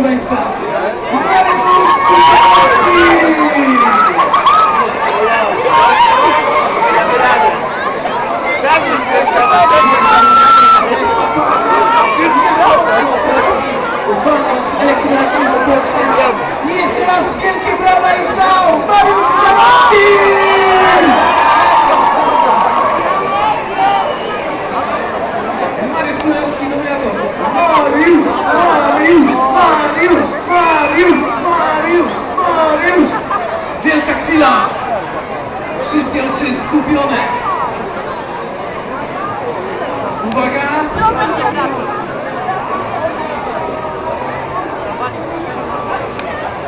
mais Club. Uchylone. Uwaga!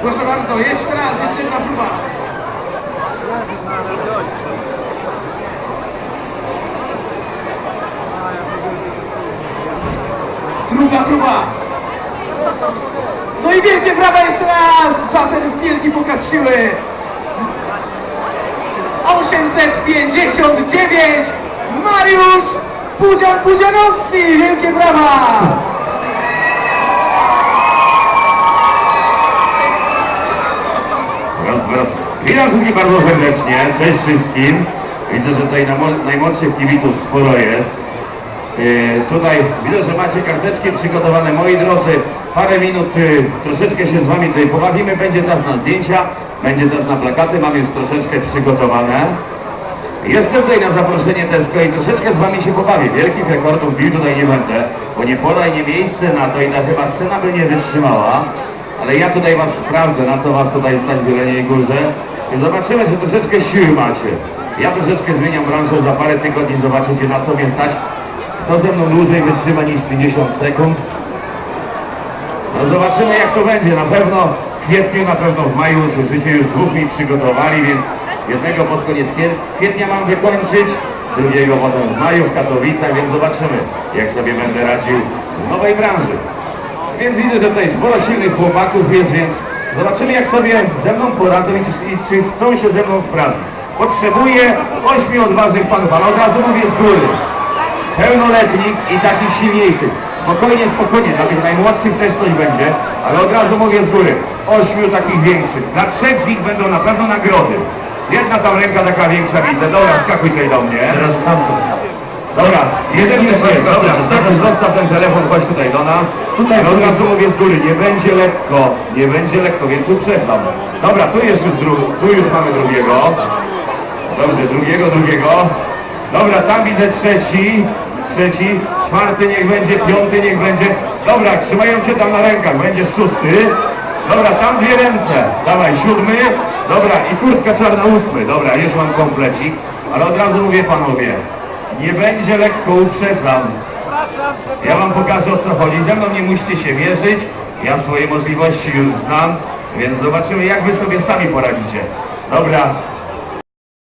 Proszę bardzo, jeszcze raz, jeszcze jedna próba. Truba, truba. No i wielkie brawa jeszcze raz za ten wielki pokaz siły. 859 Mariusz Pudzian Pudzianowski. Wielkie brawa. Raz, raz. Witam wszystkich bardzo serdecznie. Cześć wszystkim. Widzę, że tutaj najmłodszych kibiców sporo jest. Yy, tutaj widzę, że macie karteczki przygotowane. Moi drodzy, parę minut yy, troszeczkę się z Wami tutaj pobawimy. Będzie czas na zdjęcia, będzie czas na plakaty. Mam już troszeczkę przygotowane. Jestem tutaj na zaproszenie Tesco i troszeczkę z Wami się pobawię. Wielkich rekordów bił tutaj nie będę, bo nie pola i nie miejsce na to i ta chyba scena by nie wytrzymała. Ale ja tutaj Was sprawdzę, na co Was tutaj stać w Jeleniej Górze. I zobaczymy, czy troszeczkę siły macie. Ja troszeczkę zmieniam branżę, za parę tygodni zobaczycie, na co mnie stać. Kto ze mną dłużej wytrzyma niż 50 sekund. No zobaczymy jak to będzie. Na pewno w kwietniu, na pewno w maju usłyszycie już dwóch mi przygotowali, więc jednego pod koniec kwiet- kwietnia mam wykończyć, drugiego potem w maju w Katowicach, więc zobaczymy jak sobie będę radził w nowej branży. Więc widzę, że tutaj sporo silnych chłopaków jest, więc zobaczymy jak sobie ze mną poradzą i czy, czy chcą się ze mną sprawdzić. Potrzebuję ośmiu odważnych panów, ale od razu mówię z góry pełnoletnich i takich silniejszych. Spokojnie, spokojnie, dla tych najmłodszych też coś będzie, ale od razu mówię z góry, ośmiu takich większych. Dla trzech z nich będą na pewno nagrody. Jedna tam ręka taka większa widzę, dobra, skakuj tutaj do mnie. Teraz sam to. Dobra, jeden już jest, dobra, Dobrze, zostaw, ten telefon, chodź tutaj do nas. Tutaj od razu mówię z góry, nie będzie lekko, nie będzie lekko, więc uprzedzam. Dobra, tu jest już, dru, tu już mamy drugiego. Dobrze, drugiego, drugiego. Dobra, tam widzę trzeci, trzeci, czwarty niech będzie, piąty niech będzie. Dobra, trzymają cię tam na rękach, będzie szósty. Dobra, tam dwie ręce. Dawaj, siódmy. Dobra, i kurtka czarna ósmy. Dobra, już mam komplecik. Ale od razu mówię panowie, nie będzie lekko, uprzedzam. Ja wam pokażę o co chodzi. Ze mną nie musicie się mierzyć. Ja swoje możliwości już znam, więc zobaczymy jak wy sobie sami poradzicie. Dobra,